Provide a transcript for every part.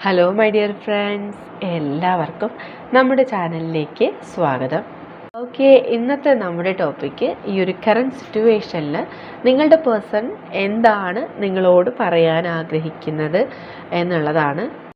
Hello my dear friends എല്ലാവർക്കും നമ്മുടെ ചാനലിലേക്ക് സ്വാഗതം. ഓക്കെ ഇന്നത്തെ നമ്മുടെ ടോപ്പിക്ക് ഈ ഒരു കറണ്ട് സിറ്റുവേഷനിൽ നിങ്ങളുടെ പേഴ്സൺ എന്താണ് നിങ്ങളോട് പറയാൻ ആഗ്രഹിക്കുന്നത് എന്നുള്ളതാണ്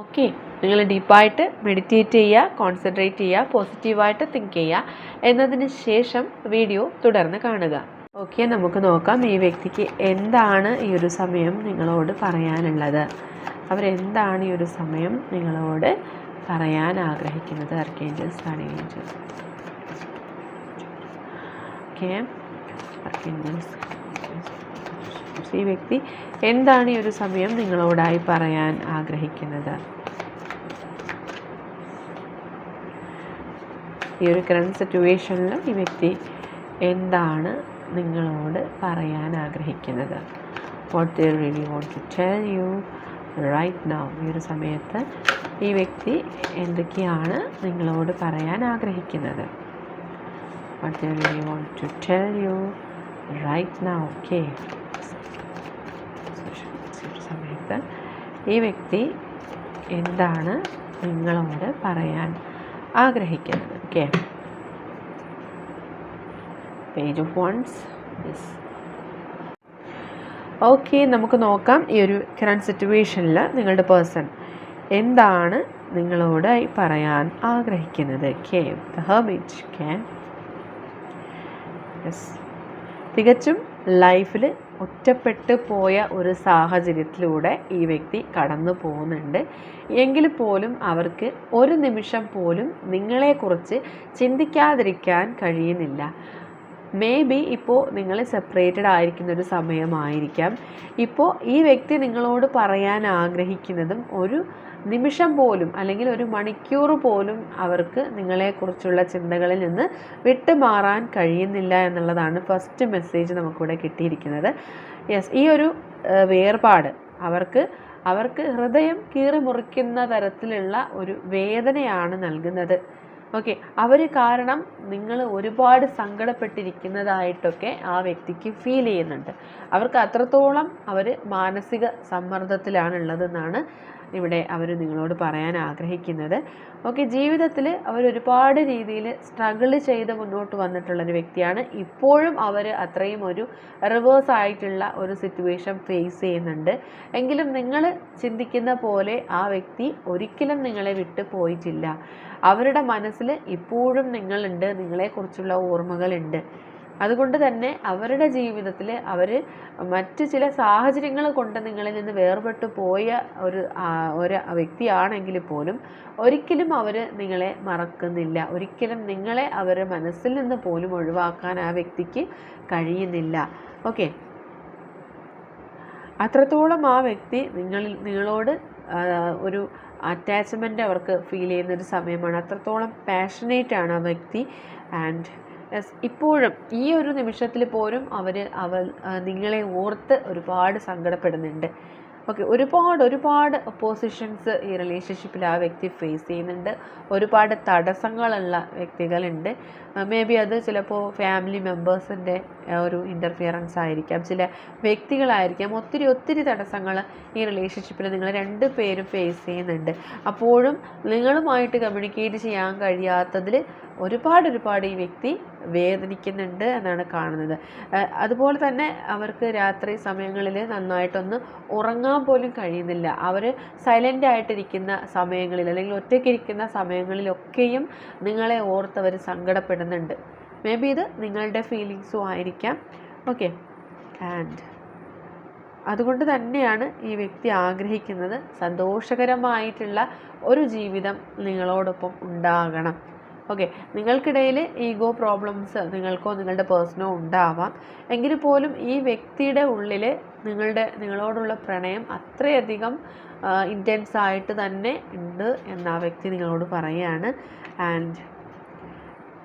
ഓക്കെ നിങ്ങൾ ഡീപ്പായിട്ട് മെഡിറ്റേറ്റ് ചെയ്യുക കോൺസെൻട്രേറ്റ് ചെയ്യുക പോസിറ്റീവായിട്ട് തിങ്ക് ചെയ്യുക. എന്നതിന് ശേഷം വീഡിയോ തുടർന്ന് കാണുക. ഓക്കെ നമുക്ക് നോക്കാം ഈ വ്യക്തിക്ക് എന്താണ് ഈ ഒരു സമയം നിങ്ങളോട് പറയാനുള്ളത്. അവരെന്താണ് ഈ ഒരു സമയം നിങ്ങളോട് പറയാൻ ആഗ്രഹിക്കുന്നത് അർക്കേഞ്ചൽസ് ആണ് ഏഞ്ചൽസ് ഓക്കെ അർക്കേഞ്ചൽസ് ഈ വ്യക്തി എന്താണ് ഈ ഒരു സമയം നിങ്ങളോടായി പറയാൻ ആഗ്രഹിക്കുന്നത്? ഈ ഒരു കറണ്ട് സിറ്റുവേഷനിൽ ഈ വ്യക്തി എന്താണ് നിങ്ങളോട് പറയാൻ ആഗ്രഹിക്കുന്നത്? What you really want to tell you right now ഈ ഒരു സമയത്ത് ഈ വ്യക്തി എന്തൊക്കെയാണ് നിങ്ങളോട് പറയാൻ ആഗ്രഹിക്കുന്നത്? What you really want to tell you right now okay സമയത്ത് ഈ വ്യക്തി എന്താണ് നിങ്ങളോട് പറയാൻ ആഗ്രഹിക്കുന്നത് okay page of wands yes okay നമുക്ക് നോക്കാം ഈ ഒരു കറണ്ട് സിറ്റുവേഷനിൽ നിങ്ങളുടെ പേഴ്സൺ എന്താണ് നിങ്ങളോടായി പറയാൻ ആഗ്രഹിക്കുന്നത് okay the hermit okay yes തികച്ചും ലൈഫിൽ ഒറ്റപ്പെട്ട് പോയ ഒരു സാഹചര്യത്തിലൂടെ ഈ വ്യക്തി കടന്നു പോകുന്നുണ്ട്. എങ്കിൽ പോലും അവർക്ക് ഒരു നിമിഷം പോലും നിങ്ങളെക്കുറിച്ച് ചിന്തിക്കാതിരിക്കാൻ കഴിയുന്നില്ല. മേ ബി ഇപ്പോൾ നിങ്ങൾ സെപ്പറേറ്റഡ് ആയിരിക്കുന്ന ഒരു സമയമായിരിക്കാം. ഇപ്പോൾ ഈ വ്യക്തി നിങ്ങളോട് പറയാൻ ആഗ്രഹിക്കുന്നതും ഒരു നിമിഷം പോലും അല്ലെങ്കിൽ ഒരു മണിക്കൂർ പോലും അവർക്ക് നിങ്ങളെക്കുറിച്ചുള്ള ചിന്തകളിൽ നിന്ന് വിട്ടുമാറാൻ കഴിയുന്നില്ല എന്നുള്ളതാണ് ഫസ്റ്റ് മെസ്സേജ് നമുക്കിവിടെ കിട്ടിയിരിക്കുന്നത്. യെസ് ഈ ഒരു വേർപാട് അവർക്ക് അവർക്ക് ഹൃദയം കീറി മുറിക്കുന്ന തരത്തിലുള്ള ഒരു വേദനയാണ് നൽകുന്നത്. ഓക്കെ അവർ കാരണം നിങ്ങൾ ഒരുപാട് സങ്കടപ്പെട്ടിരിക്കുന്നതായിട്ടൊക്കെ ആ വ്യക്തിക്ക് ഫീൽ ചെയ്യുന്നുണ്ട്. അവർക്ക് അത്രത്തോളം അവർ മാനസിക സമ്മർദ്ദത്തിലാണുള്ളതെന്നാണ് ഇവിടെ അവർ നിങ്ങളോട് പറയാൻ ആഗ്രഹിക്കുന്നത്. ഓക്കെ ജീവിതത്തിൽ അവർ ഒരുപാട് രീതിയിൽ സ്ട്രഗിൾ ചെയ്ത് മുന്നോട്ട് വന്നിട്ടുള്ളൊരു വ്യക്തിയാണ്. ഇപ്പോഴും അവർ അത്രയും ഒരു റിവേഴ്സ് ആയിട്ടുള്ള ഒരു സിറ്റുവേഷൻ ഫേസ് ചെയ്യുന്നുണ്ട്. എങ്കിലും നിങ്ങൾ ചിന്തിക്കുന്ന പോലെ ആ വ്യക്തി ഒരിക്കലും നിങ്ങളെ വിട്ടു പോയിട്ടില്ല. അവരുടെ മനസ്സിൽ ഇപ്പോഴും നിങ്ങളുണ്ട് നിങ്ങളെക്കുറിച്ചുള്ള ഓർമ്മകളുണ്ട്. അതുകൊണ്ട് തന്നെ അവരുടെ ജീവിതത്തിൽ അവർ മറ്റ് ചില സാഹചര്യങ്ങൾ കൊണ്ട് നിങ്ങളിൽ നിന്ന് വേർപെട്ട് പോയ ഒരു ഒരു വ്യക്തിയാണെങ്കിൽ പോലും ഒരിക്കലും അവർ നിങ്ങളെ മറക്കുന്നില്ല. ഒരിക്കലും നിങ്ങളെ അവരുടെ മനസ്സിൽ നിന്ന് പോലും ഒഴിവാക്കാൻ ആ വ്യക്തിക്ക് കഴിയുന്നില്ല. ഓക്കെ? അത്രത്തോളം ആ വ്യക്തി നിങ്ങളിൽ നിങ്ങളോട് ഒരു അറ്റാച്ച്മെന്റ് അവർക്ക് ഫീൽ ചെയ്യുന്ന ഒരു സമയമാണ്. അത്രത്തോളം പാഷനേറ്റ് ആണ് ആ വ്യക്തി. ആൻഡ് യെസ് ഇപ്പോഴും ഈ ഒരു നിമിഷത്തിൽ പോലും അവർ അവൾ നിങ്ങളെ ഓർത്ത് ഒരുപാട് സങ്കടപ്പെടുന്നുണ്ട്. ഓക്കെ ഒരുപാട് ഒരുപാട് ഒപ്പോസിഷൻസ് ഈ റിലേഷൻഷിപ്പിൽ ആ വ്യക്തി ഫേസ് ചെയ്യുന്നുണ്ട്. ഒരുപാട് തടസ്സങ്ങളുള്ള വ്യക്തികളുണ്ട്. മേ ബി അത് ചിലപ്പോൾ ഫാമിലി മെമ്പേഴ്സിന്റെ ഒരു ഇന്റർഫിയറൻസ് ആയിരിക്കാം. ചില വ്യക്തികളായിരിക്കാം. ഒത്തിരി ഒത്തിരി തടസ്സങ്ങൾ ഈ റിലേഷൻഷിപ്പിൽ നിങ്ങൾ രണ്ട് പേരും ഫേസ് ചെയ്യുന്നുണ്ട്. അപ്പോഴും നിങ്ങളുമായിട്ട് കമ്മ്യൂണിക്കേറ്റ് ചെയ്യാൻ കഴിയാത്തതിൽ ഒരുപാട് ഒരുപാട് ഈ വ്യക്തി വേദനിക്കുന്നുണ്ട് എന്നാണ് കാണുന്നത്. അതുപോലെ തന്നെ അവർക്ക് രാത്രി സമയങ്ങളിൽ നന്നായിട്ടൊന്ന് ഉറങ്ങാൻ പോലും കഴിയുന്നില്ല. അവർ സൈലന്റ് ആയിട്ടിരിക്കുന്ന സമയങ്ങളിൽ അല്ലെങ്കിൽ ഒറ്റയ്ക്കിരിക്കുന്ന സമയങ്ങളിലൊക്കെയും നിങ്ങളെ ഓർത്തവർ സങ്കടപ്പെടുന്നുണ്ട്. മേ ബി ഇത് നിങ്ങളുടെ ഫീലിങ്സും ആയിരിക്കാം. ഓക്കെ ആൻഡ് അതുകൊണ്ട് തന്നെയാണ് ഈ വ്യക്തി ആഗ്രഹിക്കുന്നത് സന്തോഷകരമായിട്ടുള്ള ഒരു ജീവിതം നിങ്ങളോടൊപ്പം ഉണ്ടാകണം. ഓക്കെ നിങ്ങൾക്കിടയിൽ ഈഗോ പ്രോബ്ലംസ് നിങ്ങൾക്കോ നിങ്ങളുടെ പേഴ്സണോ ഉണ്ടാവാം. എങ്കിൽ പോലും ഈ വ്യക്തിയുടെ ഉള്ളിൽ നിങ്ങളുടെ നിങ്ങളോടുള്ള പ്രണയം അത്രയധികം ഇന്റൻസ് ആയിട്ട് തന്നെ ഉണ്ട് എന്ന് ആ വ്യക്തി നിങ്ങളോട് പറയുകയാണ് ആൻഡ്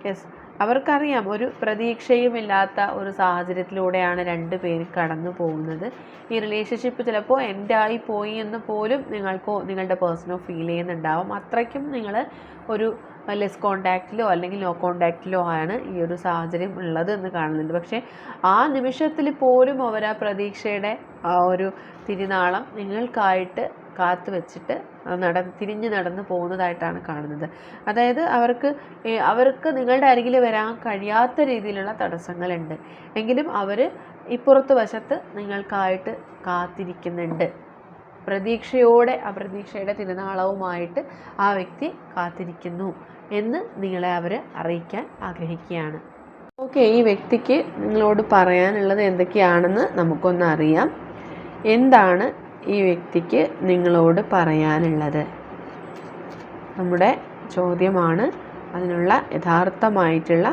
യെസ് അവർക്കറിയാം ഒരു പ്രതീക്ഷയുമില്ലാത്ത ഒരു സാഹചര്യത്തിലൂടെയാണ് രണ്ട് പേര് കടന്നു പോകുന്നത്. ഈ റിലേഷൻഷിപ്പ് ചിലപ്പോൾ എൻഡായി പോയി എന്ന് പോലും നിങ്ങൾക്കോ നിങ്ങളുടെ പേഴ്സണോ ഫീൽ ചെയ്യുന്നുണ്ടാവും. അത്രയ്ക്കും നിങ്ങൾ ഒരു ലെസ് കോണ്ടാക്റ്റിലോ അല്ലെങ്കിൽ നോ കോണ്ടാക്റ്റിലോ ആണ് ഈ ഒരു സാഹചര്യം ഉള്ളത് എന്ന് കാണുന്നുണ്ട്. പക്ഷേ ആ നിമിഷത്തിൽ പോലും അവർ ആ പ്രതീക്ഷയുടെ ആ ഒരു തിരുനാളം നിങ്ങൾക്കായിട്ട് കാത്തു വെച്ചിട്ട് നട തിരിഞ്ഞ് നടന്ന് പോകുന്നതായിട്ടാണ് കാണുന്നത്. അതായത് അവർക്ക് അവർക്ക് നിങ്ങളുടെ അരികിൽ വരാൻ കഴിയാത്ത രീതിയിലുള്ള തടസ്സങ്ങളുണ്ട്. എങ്കിലും അവർ ഇപ്പുറത്ത് വശത്ത് നിങ്ങൾക്കായിട്ട് കാത്തിരിക്കുന്നുണ്ട്. പ്രതീക്ഷയോടെ ആ പ്രതീക്ഷയുടെ തിരുനാളവുമായിട്ട് ആ വ്യക്തി കാത്തിരിക്കുന്നു എന്ന് നിങ്ങളെ അവർ അറിയിക്കാൻ ആഗ്രഹിക്കുകയാണ്. ഓക്കെ ഈ വ്യക്തിക്ക് നിങ്ങളോട് പറയാനുള്ളത് എന്തൊക്കെയാണെന്ന് നമുക്കൊന്ന് അറിയാം. എന്താണ് ഈ വ്യക്തിക്ക് നിങ്ങളോട് പറയാനുള്ളത്? നമ്മുടെ ചോദ്യമാണ്. അതിനുള്ള യഥാർത്ഥമായിട്ടുള്ള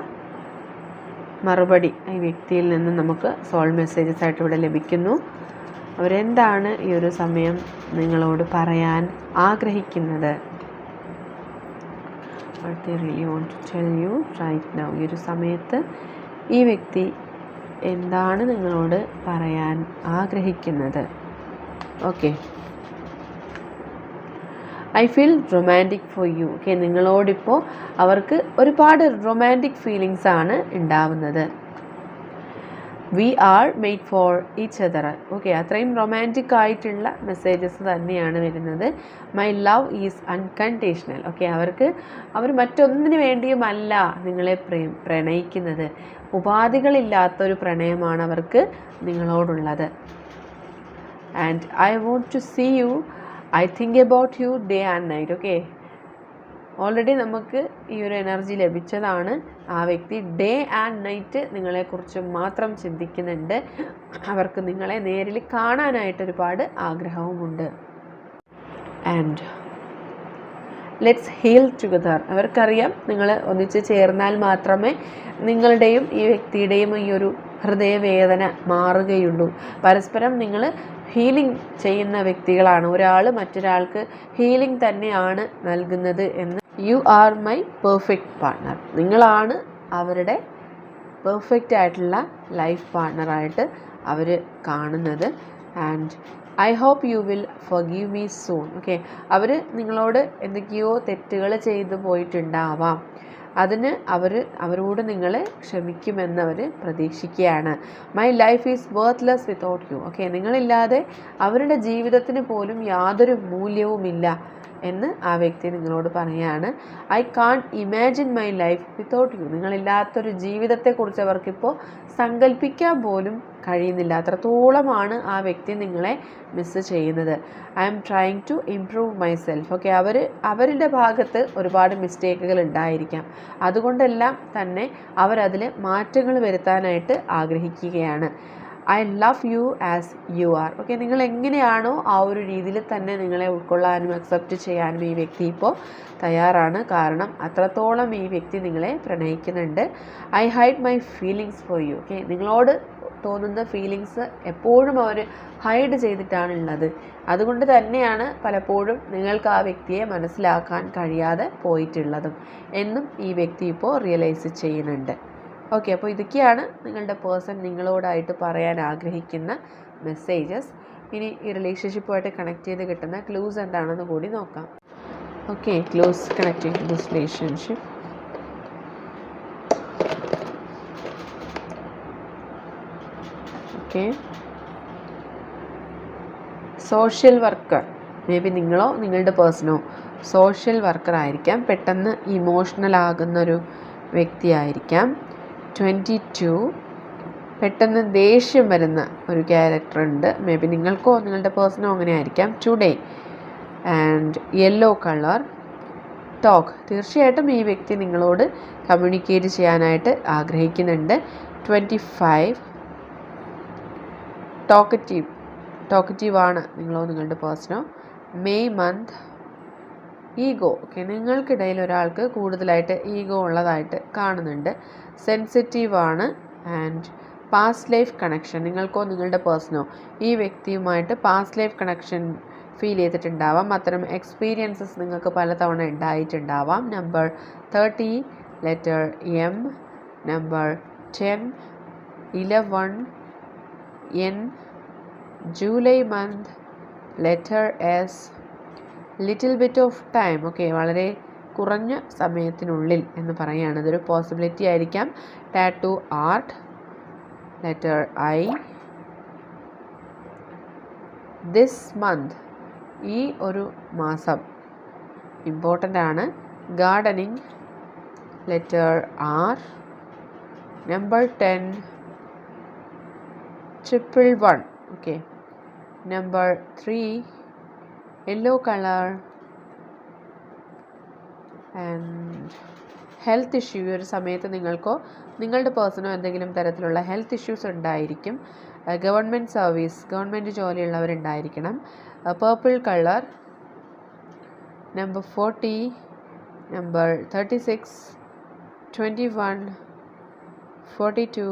മറുപടി ഈ വ്യക്തിയിൽ നിന്ന് നമുക്ക് സോൾ മെസ്സേജസ് ആയിട്ട് ഇവിടെ ലഭിക്കുന്നു. അവരെന്താണ് ഈ ഒരു സമയം നിങ്ങളോട് പറയാൻ ആഗ്രഹിക്കുന്നത്? Really to tell you right now ഈ ഒരു സമയത്ത് ഈ വ്യക്തി എന്താണ് നിങ്ങളോട് പറയാൻ ആഗ്രഹിക്കുന്നത്? Okay I feel romantic for you okay നിങ്ങളോടിപ്പോൾ അവർക്ക് ഒരുപാട് റൊമാന്റിക് ഫീലിങ്സ് ആണ് ഉണ്ടാവുന്നത്. We are made for each other okay അത്രയും റൊമാന്റിക് ആയിട്ടുള്ള മെസ്സേജസ് തന്നെയാണ് വരുന്നത്. My love is unconditional okay അവർക്ക് അവർ മറ്റൊന്നിനു വേണ്ടിയുമല്ല നിങ്ങളെ പ്രേ പ്രണയിക്കുന്നത്. ഉപാധികളില്ലാത്തൊരു പ്രണയമാണ് അവർക്ക് നിങ്ങളോടുള്ളത്. And I want to see you I think about you day and night okay already നമുക്ക് ഈ ഒരു എനർജി ലഭിച്ചതാണ്. ആ വ്യക്തി ഡേ ആൻഡ് നൈറ്റ് നിങ്ങളെക്കുറിച്ച് മാത്രം ചിന്തിക്കുന്നുണ്ട്. അവർക്ക് നിങ്ങളെ നേരിൽ കാണാനായിട്ട് ഒരുപാട് ആഗ്രഹവുമുണ്ട്. ആൻഡ് ലെറ്റ്സ് ഹീൽ ടുഗദർ അവർക്കറിയാം നിങ്ങൾ ഒന്നിച്ച് ചേർന്നാൽ മാത്രമേ നിങ്ങളുടെയും ഈ വ്യക്തിയുടെയും ഈ ഒരു ഹൃദയവേദന മാറുകയുള്ളൂ. പരസ്പരം നിങ്ങൾ ഹീലിംഗ് ചെയ്യുന്ന വ്യക്തികളാണ്. ഒരാൾ മറ്റൊരാൾക്ക് ഹീലിംഗ് തന്നെയാണ് നൽകുന്നത് എന്ന് you are my perfect partner നിങ്ങളാണ് അവരുടെ പെർഫെക്റ്റ് ആയിട്ടുള്ള ലൈഫ് പാർട്ണറായിട്ട് അവർ കാണുന്നത്. And I hope you will forgive me soon okay അവർ നിങ്ങളോട് എന്തൊക്കെയോ തെറ്റുകൾ ചെയ്തു പോയിട്ടുണ്ടാവാം. അതിന് അവർ അവരോട് നിങ്ങൾ ക്ഷമിക്കുമെന്ന് അവർ പ്രതീക്ഷിക്കുകയാണ്. My life is worthless without you okay നിങ്ങളില്ലാതെ അവരുടെ ജീവിതത്തിന് പോലും യാതൊരു മൂല്യവുമില്ല. എന്ന് ആ വ്യക്തി നിങ്ങളോട് പറയുകയാണ് I can't imagine my life without you നിങ്ങളില്ലാത്തൊരു ജീവിതത്തെക്കുറിച്ച് അവർക്കിപ്പോൾ സങ്കല്പിക്കാൻ പോലും കഴിയുന്നില്ല. അത്രത്തോളമാണ് ആ വ്യക്തി നിങ്ങളെ മിസ്സ് ചെയ്യുന്നത്. I'm trying to improve myself okay അവർ അവരുടെ ഭാഗത്ത് ഒരുപാട് മിസ്റ്റേക്കുകൾ ഉണ്ടായിരിക്കാം. അതുകൊണ്ടെല്ലാം തന്നെ അവരതിൽ മാറ്റങ്ങൾ വരുത്താനായിട്ട് ആഗ്രഹിക്കുകയാണ്. I love you as you are. Okay നിങ്ങൾ എങ്ങനെയാണോ ആ ഒരു രീതിയിൽ തന്നെ നിങ്ങളെ ഉൾക്കൊള്ളാനും അക്സെപ്റ്റ് ചെയ്യാനും ഈ വ്യക്തി ഇപ്പോൾ തയ്യാറാണ്. കാരണം അത്രത്തോളം ഈ വ്യക്തി നിങ്ങളെ പ്രണയിക്കുന്നുണ്ട്. I hide my feelings for you. Okay നിങ്ങളോട് തോന്നുന്ന ഫീലിങ്സ് എപ്പോഴും അവർ ഹൈഡ് ചെയ്തിട്ടാണ് ഉള്ളത്. അതുകൊണ്ട് തന്നെയാണ് പലപ്പോഴും നിങ്ങൾക്ക് ആ വ്യക്തിയെ മനസ്സിലാക്കാൻ കഴിയാതെ പോയിട്ടുള്ളതും എന്നും ഈ വ്യക്തി ഇപ്പോൾ റിയലൈസ് ചെയ്യുന്നുണ്ട്. ഓക്കെ അപ്പോൾ ഇതൊക്കെയാണ് നിങ്ങളുടെ പേഴ്സൺ നിങ്ങളോടായിട്ട് പറയാൻ ആഗ്രഹിക്കുന്ന മെസ്സേജസ് ഇനി ഈ റിലേഷൻഷിപ്പുമായിട്ട് കണക്ട് ചെയ്ത് കിട്ടുന്ന ക്ലൂസ് എന്താണെന്ന് കൂടി നോക്കാം. Okay clues connecting this relationship okay social worker may be നിങ്ങളോ നിങ്ങളുടെ പേഴ്സണോ സോഷ്യൽ വർക്കർ ആയിരിക്കാം. പെട്ടെന്ന് ഇമോഷണൽ ആകുന്നൊരു വ്യക്തിയായിരിക്കാം. Twenty two. പെട്ടെന്ന് ദേഷ്യം വരുന്ന ഒരു ക്യാരക്ടർ ഉണ്ട് മേ ബി നിങ്ങൾക്കോ നിങ്ങളുടെ പേഴ്സണോ അങ്ങനെ ആയിരിക്കാം. Today and yellow colour talk തീർച്ചയായിട്ടും ഈ വ്യക്തി നിങ്ങളോട് കമ്മ്യൂണിക്കേറ്റ് ചെയ്യാനായിട്ട് ആഗ്രഹിക്കുന്നുണ്ട്. ട്വന്റി ഫൈവ് ടോക്കറ്റീവ് ടോക്കറ്റീവാണ് നിങ്ങളോ നിങ്ങളുടെ പേഴ്സണോ. May month ego. ഓക്കെ നിങ്ങൾക്കിടയിൽ ഒരാൾക്ക് കൂടുതലായിട്ട് ഈഗോ ഉള്ളതായിട്ട് കാണുന്നുണ്ട്. സെൻസിറ്റീവ് ആണ് ആൻഡ് പാസ്റ്റ് ലൈഫ് കണക്ഷൻ നിങ്ങൾക്കോ നിങ്ങളുടെ പേഴ്സണോ ഈ വ്യക്തിയുമായിട്ട് പാസ്റ്റ് ലൈഫ് കണക്ഷൻ ഫീൽ ചെയ്തിട്ടുണ്ടാവാം. അത്തരം എക്സ്പീരിയൻസസ് നിങ്ങൾക്ക് പലതവണ ഉണ്ടായിട്ടുണ്ടാവാം. Number thirty letter M number ten eleven N July month letter S little bit of time okay വളരെ കുറഞ്ഞ സമയത്തിനുള്ളിൽ എന്ന് പറയുകയാണ്. ഇതൊരു പോസിബിലിറ്റി ആയിരിക്കാം. Tattoo art letter I this month ഈ ഒരു മാസം ഇമ്പോർട്ടന്റ് ആണ്. Gardening letter R number ten triple one okay number three yellow color and health issue ഒരു സമയത്ത് നിങ്ങൾക്കോ നിങ്ങളുടെ പേഴ്സണോ എന്തെങ്കിലും തരത്തിലുള്ള ഹെൽത്ത് ഇഷ്യൂസ് ഉണ്ടായിരിക്കും. Government service government ജോലിയുള്ളവരുണ്ടായിരിക്കണം. Purple colour number forty number thirty six twenty one forty two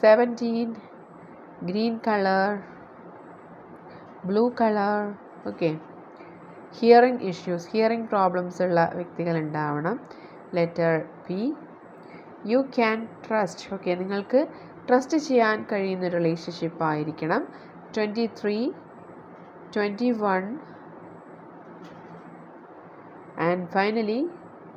seventeen green colour blue colour okay hearing issues hearing problems ഉള്ള വ്യക്തികൾ ഉണ്ടാവണം. Letter P you can trust okay നിങ്ങൾക്ക് trust ചെയ്യാൻ കഴിയുന്ന relationship ആയിരിക്കണം. Twenty three twenty one and finally